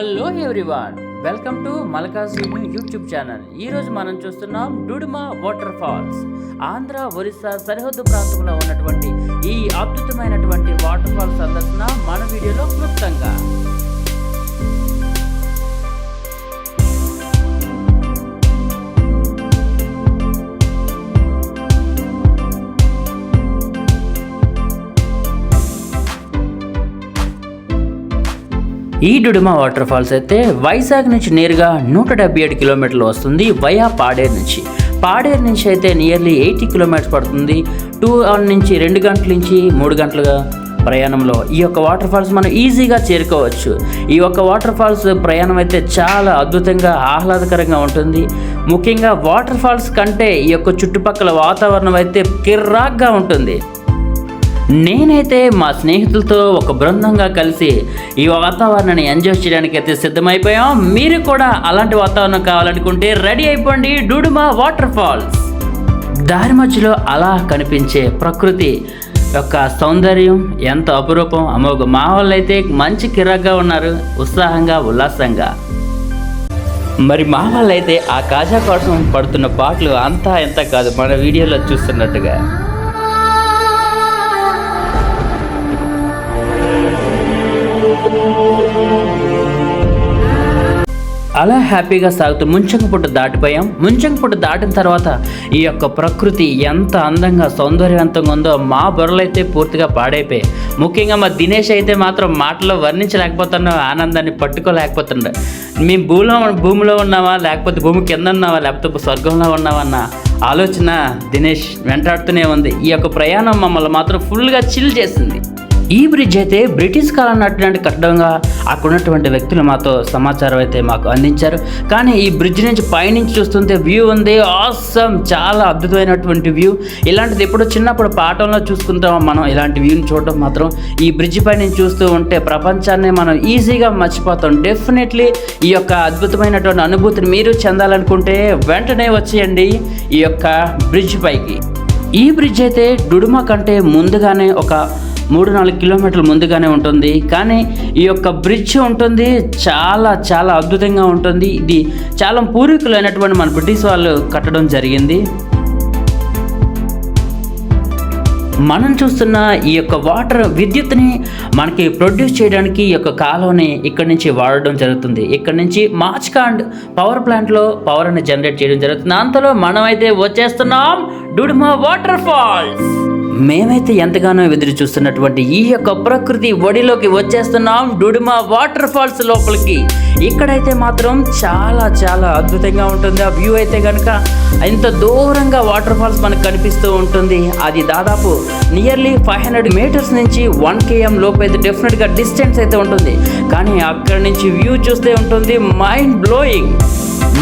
Hello everyone welcome to మల్కాజీను YouTube channel ఈరోజు మనం చూస్తున్నాం డుడుమా వాటర్ ఫాల్స్ ఆంధ్ర ఒరిస్సా సరిహద్దు ప్రాంతంలో ఉన్నటువంటి ఈ అద్భుతమైనటువంటి వాటర్ ఫాల్స్ సందర్శన మన వీడియోలో క్లుప్తంగా. ఈ డుడుమ వాటర్ ఫాల్స్ అయితే వైజాగ్ నుంచి నేరుగా నూట డెబ్బై ఏడు కిలోమీటర్లు వస్తుంది వయా పాడేరు నుంచి. పాడేరు నుంచి అయితే నియర్లీ ఎయిటీ కిలోమీటర్స్ పడుతుంది. టూ అవర్ నుంచి రెండు గంటల నుంచి మూడు గంటలుగా ప్రయాణంలో ఈ యొక్క వాటర్ ఫాల్స్ మనం ఈజీగా చేరుకోవచ్చు. ఈ యొక్క వాటర్ ఫాల్స్ ప్రయాణం అయితే చాలా అద్భుతంగా ఆహ్లాదకరంగా ఉంటుంది. ముఖ్యంగా వాటర్ ఫాల్స్ కంటే ఈ యొక్క చుట్టుపక్కల వాతావరణం అయితే కిర్రాక్గా ఉంటుంది. నేనైతే మా స్నేహితులతో ఒక బృందంగా కలిసి ఈ వాతావరణాన్ని ఎంజాయ్ చేయడానికి అయితే సిద్ధమైపోయాం. మీరు కూడా అలాంటి వాతావరణం కావాలనుకుంటే రెడీ అయిపోండి. డూడుమా వాటర్ ఫాల్స్ దారి మధ్యలో అలా కనిపించే ప్రకృతి యొక్క సౌందర్యం ఎంత అపురూపం. అమోఘ మా వాళ్ళు అయితే మంచి కిరాగ్గా ఉన్నారు. ఉత్సాహంగా ఉల్లాసంగా. మరి మా వాళ్ళైతే ఆ కాజా కోసం పడుతున్న పాటలు అంతా ఎంత కాదు. మన వీడియోలో చూస్తున్నట్టుగా. అలా హ్యాపీగా సాగుతూ ముంచంగపుట్ట దాటిపోయాం. ముంచంగపుట్ట దాటిన తర్వాత ఈ యొక్క ప్రకృతి ఎంత అందంగా సౌందర్యవంతంగా ఉందో మా బుర్రలైతే పూర్తిగా పాడైపోయాయి. ముఖ్యంగా మా దినేష్ అయితే మాత్రం మాటలో వర్ణించలేకపోతున్నా ఆనందాన్ని పట్టుకోలేకపోతుండే. మేము భూమిలో భూమిలో ఉన్నావా లేకపోతే భూమి కింద ఉన్నావా లేకపోతే స్వర్గంలో ఉన్నావా అన్న ఆలోచన దినేష్ వెంటాడుతూనే ఉంది. ఈ యొక్క ప్రయాణం మమ్మల్ని మాత్రం ఫుల్గా చిల్ చేసింది. ఈ బ్రిడ్జ్ అయితే బ్రిటిష్ కాలం నాటినటువంటి కట్టడంగా అక్కడ ఉన్నటువంటి వ్యక్తులు మాతో సమాచారం అయితే మాకు అందించారు. కానీ ఈ బ్రిడ్జ్ నుంచి పైనుంచి చూస్తుంటే వ్యూ ఉంది. ఆసమ్ చాలా అద్భుతమైనటువంటి వ్యూ ఇలాంటిది ఎప్పుడో చిన్నప్పుడు పాఠంలో చూసుకుంటాం. మనం ఇలాంటి వ్యూని చూడడం మాత్రం ఈ బ్రిడ్జ్ పైన చూస్తూ ఉంటే ప్రపంచాన్ని మనం ఈజీగా మర్చిపోతాం. డెఫినెట్లీ ఈ యొక్క అద్భుతమైనటువంటి అనుభూతిని మీరు చెందాలనుకుంటే వెంటనే వచ్చేయండి ఈ యొక్క బ్రిడ్జ్ పైకి. ఈ బ్రిడ్జ్ అయితే డుడుమ కంటే ముందుగానే ఒక మూడు నాలుగు కిలోమీటర్ల ముందుగానే ఉంటుంది. కానీ ఈ యొక్క బ్రిడ్జ్ ఉంటుంది. చాలా చాలా అద్భుతంగా ఉంటుంది. ఇది చాలా పూర్వీకులైనటువంటి మన బ్రిటిష్ వాళ్ళు కట్టడం జరిగింది. మనం చూస్తున్న ఈ యొక్క వాటర్ విద్యుత్ని మనకి ప్రొడ్యూస్ చేయడానికి ఈ యొక్క కాలువని ఇక్కడి నుంచి వాడడం జరుగుతుంది. ఇక్కడ నుంచి మార్చ్కాండ్ పవర్ ప్లాంట్లో పవర్ అని జనరేట్ చేయడం జరుగుతుంది. అంతలో మనమైతే వచ్చేస్తున్నాం. డుడుమా వాటర్ ఫాల్స్ మేమైతే ఎంతగానో ఎదురు చూస్తున్నటువంటి ఈ యొక్క ప్రకృతి ఒడిలోకి వచ్చేస్తున్నాం డుడుమా వాటర్ ఫాల్స్ లోపలికి. ఇక్కడైతే మాత్రం చాలా చాలా అద్భుతంగా ఉంటుంది. ఆ వ్యూ అయితే కనుక ఇంత దూరంగా వాటర్ ఫాల్స్ మనకు కనిపిస్తూ ఉంటుంది. అది దాదాపు నియర్లీ ఫైవ్ హండ్రెడ్ మీటర్స్ నుంచి వన్ కేఎం లోపు అయితే డెఫినెట్గా డిస్టెన్స్ అయితే ఉంటుంది. కానీ అక్కడి నుంచి వ్యూ చూస్తే ఉంటుంది. Mind blowing.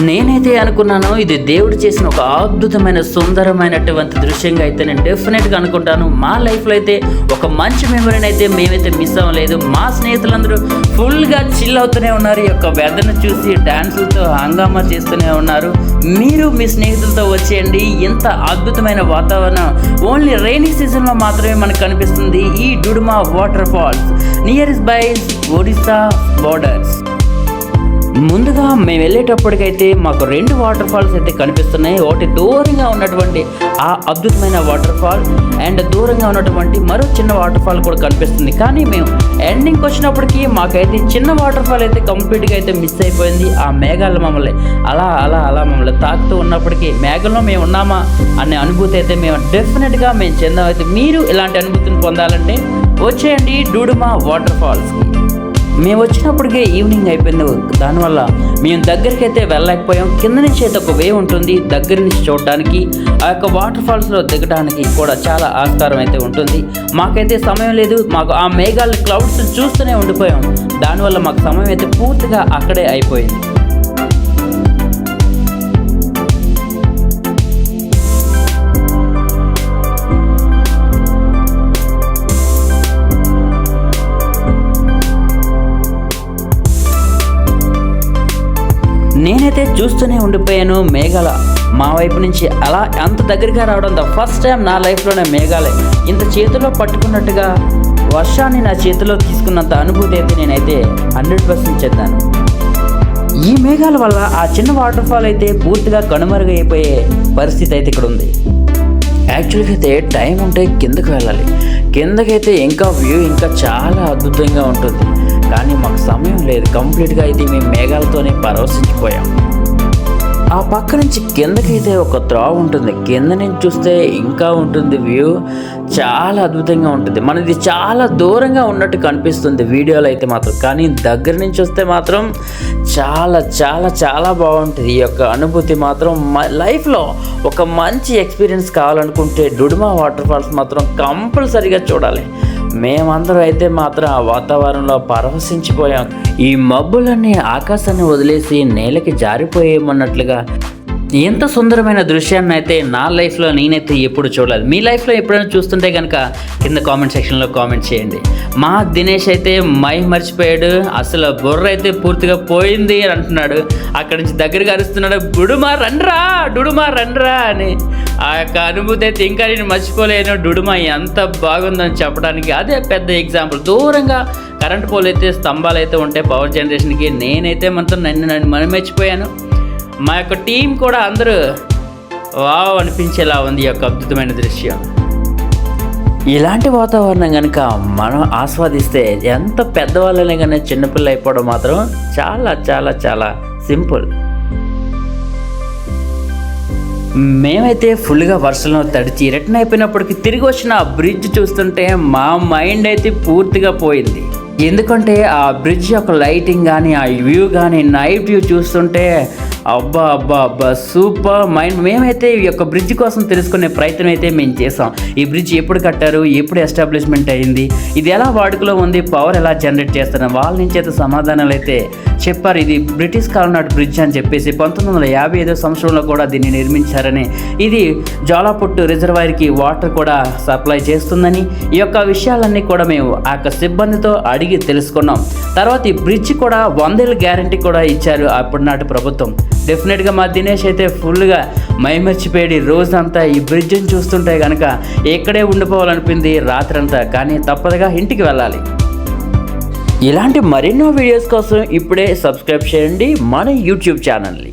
నేనైతే అనుకున్నాను ఇది దేవుడు చేసిన ఒక అద్భుతమైన సుందరమైనటువంటి దృశ్యంగా అయితే నేను డెఫినెట్గా అనుకుంటాను. మా లైఫ్లో అయితే ఒక మంచి మెమరీని అయితే మేమైతే మిస్ అవ్వలేదు. మా స్నేహితులందరూ ఫుల్గా చిల్ అవుతూనే ఉన్నారు. ఈ యొక్క వెదర్ను చూసి డ్యాన్సులతో హంగామా చేస్తూనే ఉన్నారు. మీరు మీ స్నేహితులతో వచ్చేయండి. ఇంత అద్భుతమైన వాతావరణం ఓన్లీ రైనీ సీజన్లో మాత్రమే మనకు కనిపిస్తుంది. ఈ Duduma water falls nearest by Odisha borders ముందుగా మేము వెళ్ళేటప్పటికైతే మాకు రెండు వాటర్ ఫాల్స్ అయితే కనిపిస్తున్నాయి. ఒకటి దూరంగా ఉన్నటువంటి ఆ అద్భుతమైన వాటర్ ఫాల్ అండ్ దూరంగా ఉన్నటువంటి మరో చిన్న వాటర్ ఫాల్ కూడా కనిపిస్తుంది. కానీ మేము ఎండింగ్కి వచ్చినప్పటికీ మాకైతే చిన్న వాటర్ ఫాల్ అయితే కంప్లీట్గా అయితే మిస్ అయిపోయింది. ఆ మేఘాలు మమ్మల్ని అలా అలా అలా మమ్మల్ని తాకుతూ ఉన్నప్పటికీ మేఘంలో మేము ఉన్నామా అనే అనుభూతి అయితే మేము డెఫినెట్గా మేము చెందామైతే మీరు ఇలాంటి అనుభూతిని పొందాలంటే వచ్చేయండి డూడుమా వాటర్ ఫాల్స్కి మేము వచ్చినప్పటికే ఈవినింగ్ అయిపోయింది. దానివల్ల మేము దగ్గరికి అయితే వెళ్ళలేకపోయాం. కింద నుంచి అయితే ఒక వే ఉంటుంది. దగ్గర నుంచి చూడడానికి ఆ యొక్క వాటర్ ఫాల్స్లో దిగడానికి కూడా చాలా ఆస్కారం అయితే ఉంటుంది. మాకైతే సమయం లేదు. మాకు ఆ మేఘాల క్లౌడ్స్ చూస్తూనే ఉండిపోయాం. దానివల్ల మాకు సమయం అయితే పూర్తిగా అక్కడే అయిపోయింది. నేనైతే చూస్తూనే ఉండిపోయాను మేఘాల. మా వైపు నుంచి అలా అంత దగ్గరగా రావడం ద ఫస్ట్ టైం నా లైఫ్లోనే మేఘాలే. ఇంత చేతిలో పట్టుకున్నట్టుగా వర్షాన్ని నా చేతిలో తీసుకున్నంత అనుభూతి అయితే నేనైతే హండ్రెడ్ పర్సెంట్ చెందాను. ఈ మేఘాల వల్ల ఆ చిన్న వాటర్ ఫాల్ అయితే పూర్తిగా కనుమరుగైపోయే పరిస్థితి అయితే ఇక్కడ ఉంది. యాక్చువల్గా అయితే టైం ఉంటే కిందకి వెళ్ళాలి. కిందకైతే ఇంకా వ్యూ ఇంకా చాలా అద్భుతంగా ఉంటుంది. కానీ మాకు సమయం లేదు. కంప్లీట్గా అయితే మేము మేఘాలతోనే పరవశించిపోయాం. ఆ పక్క నుంచి కిందకైతే ఒక త్రోవ ఉంటుంది. కింద నుంచి చూస్తే ఇంకా ఉంటుంది వ్యూ. చాలా అద్భుతంగా ఉంటుంది. మనది చాలా దూరంగా ఉన్నట్టు కనిపిస్తుంది వీడియోలో అయితే మాత్రం. కానీ దగ్గర నుంచి వస్తే మాత్రం చాలా చాలా చాలా బాగుంటుంది. ఈ యొక్క అనుభూతి మాత్రం లైఫ్లో ఒక మంచి ఎక్స్పీరియన్స్ కావాలనుకుంటే డుడుమా వాటర్ ఫాల్స్ మాత్రం కంపల్సరీగా చూడాలి. మేమందరం అయితే మాత్రం ఆ వాతావరణంలో పరవశించిపోయాం. ఈ మబ్బులన్నీ ఆకాశాన్ని వదిలేసి నేలకి జారిపోయేమన్నట్లుగా ఎంత సుందరమైన దృశ్యాన్ని అయితే నా లైఫ్లో నేనైతే ఎప్పుడు చూడలేదు. మీ లైఫ్లో ఎప్పుడైనా చూస్తుంటే కనుక కింద కామెంట్ సెక్షన్లో కామెంట్ చేయండి. మా దినేష్ అయితే మై మర్చిపోయాడు. అసలు బుర్ర అయితే పూర్తిగా పోయింది అని అంటున్నాడు. అక్కడి నుంచి దగ్గరగా అరుస్తున్నాడు. డుడుమా రండ్రా డుడుమా రండ్రా అని. ఆ యొక్క అనుభూతి అయితే ఇంకా నేను మర్చిపోలేను. డుడుమా ఎంత బాగుందని చెప్పడానికి అదే పెద్ద ఎగ్జాంపుల్ దూరంగా కరెంట్ పోల్ అయితే స్తంభాలు అయితే ఉంటాయి పవర్ జనరేషన్కి నేనైతే మాత్రం నన్ను నన్ను మనం మర్చిపోయాను మా యొక్క టీం కూడా అందరూ వావ్ అనిపించేలా ఉంది ఈ యొక్క అద్భుతమైన దృశ్యం. ఇలాంటి వాతావరణం కనుక మనం ఆస్వాదిస్తే ఎంత పెద్దవాళ్ళనే కానీ చిన్నపిల్ల అయిపోవడం మాత్రం చాలా చాలా చాలా సింపుల్. మేమైతే ఫుల్గా వర్షంలో తడిచి రిటర్న్ అయిపోయినప్పటికి తిరిగి వచ్చిన ఆ బ్రిడ్జ్ చూస్తుంటే మా మైండ్ అయితే పూర్తిగా పోయింది. ఎందుకంటే ఆ బ్రిడ్జ్ యొక్క లైటింగ్ కానీ ఆ వ్యూ కానీ నైట్ వ్యూ చూస్తుంటే అబ్బా అబ్బా అబ్బా సూపర్ మైండ్. మేమైతే ఈ యొక్క బ్రిడ్జ్ కోసం తెలుసుకునే ప్రయత్నం అయితే మేము చేసాం ఈ బ్రిడ్జ్ ఎప్పుడు కట్టారు? ఎప్పుడు ఎస్టాబ్లిష్మెంట్ అయింది? ఇది ఎలా వాడుకలో ఉంది? పవర్ ఎలా జనరేట్ చేస్తున్నారు? వాళ్ళ నుంచి అయితే సమాధానాలు అయితే చెప్పారు. ఇది బ్రిటిష్ కాలం నాటి బ్రిడ్జ్ అని చెప్పేసి పంతొమ్మిది వందల యాభై ఐదో సంవత్సరంలో కూడా దీన్ని నిర్మించారని. ఇది జ్వాలాపుట్టు రిజర్వాయర్కి వాటర్ కూడా సప్లై చేస్తుందని. ఈ యొక్క విషయాలన్నీ కూడా మేము ఆ యొక్క సిబ్బందితో అడిగి తెలుసుకున్నాం. తర్వాత ఈ బ్రిడ్జ్ కూడా వందేళ్ళ గ్యారంటీ కూడా ఇచ్చారు అప్పుడు నాటి ప్రభుత్వం. డెఫినెట్గా మా దినేష్ అయితే ఫుల్గా మైమర్చిపోయి రోజంతా ఈ బ్రిడ్జ్ని చూస్తుంటే కనుక ఇక్కడే ఉండిపోవాలనిపింది రాత్రంతా. కానీ తప్పదుగా ఇంటికి వెళ్ళాలి. ఇలాంటి మరెన్నో వీడియోస్ కోసం ఇప్పుడే సబ్స్క్రైబ్ చేయండి మన యూట్యూబ్ ఛానల్ని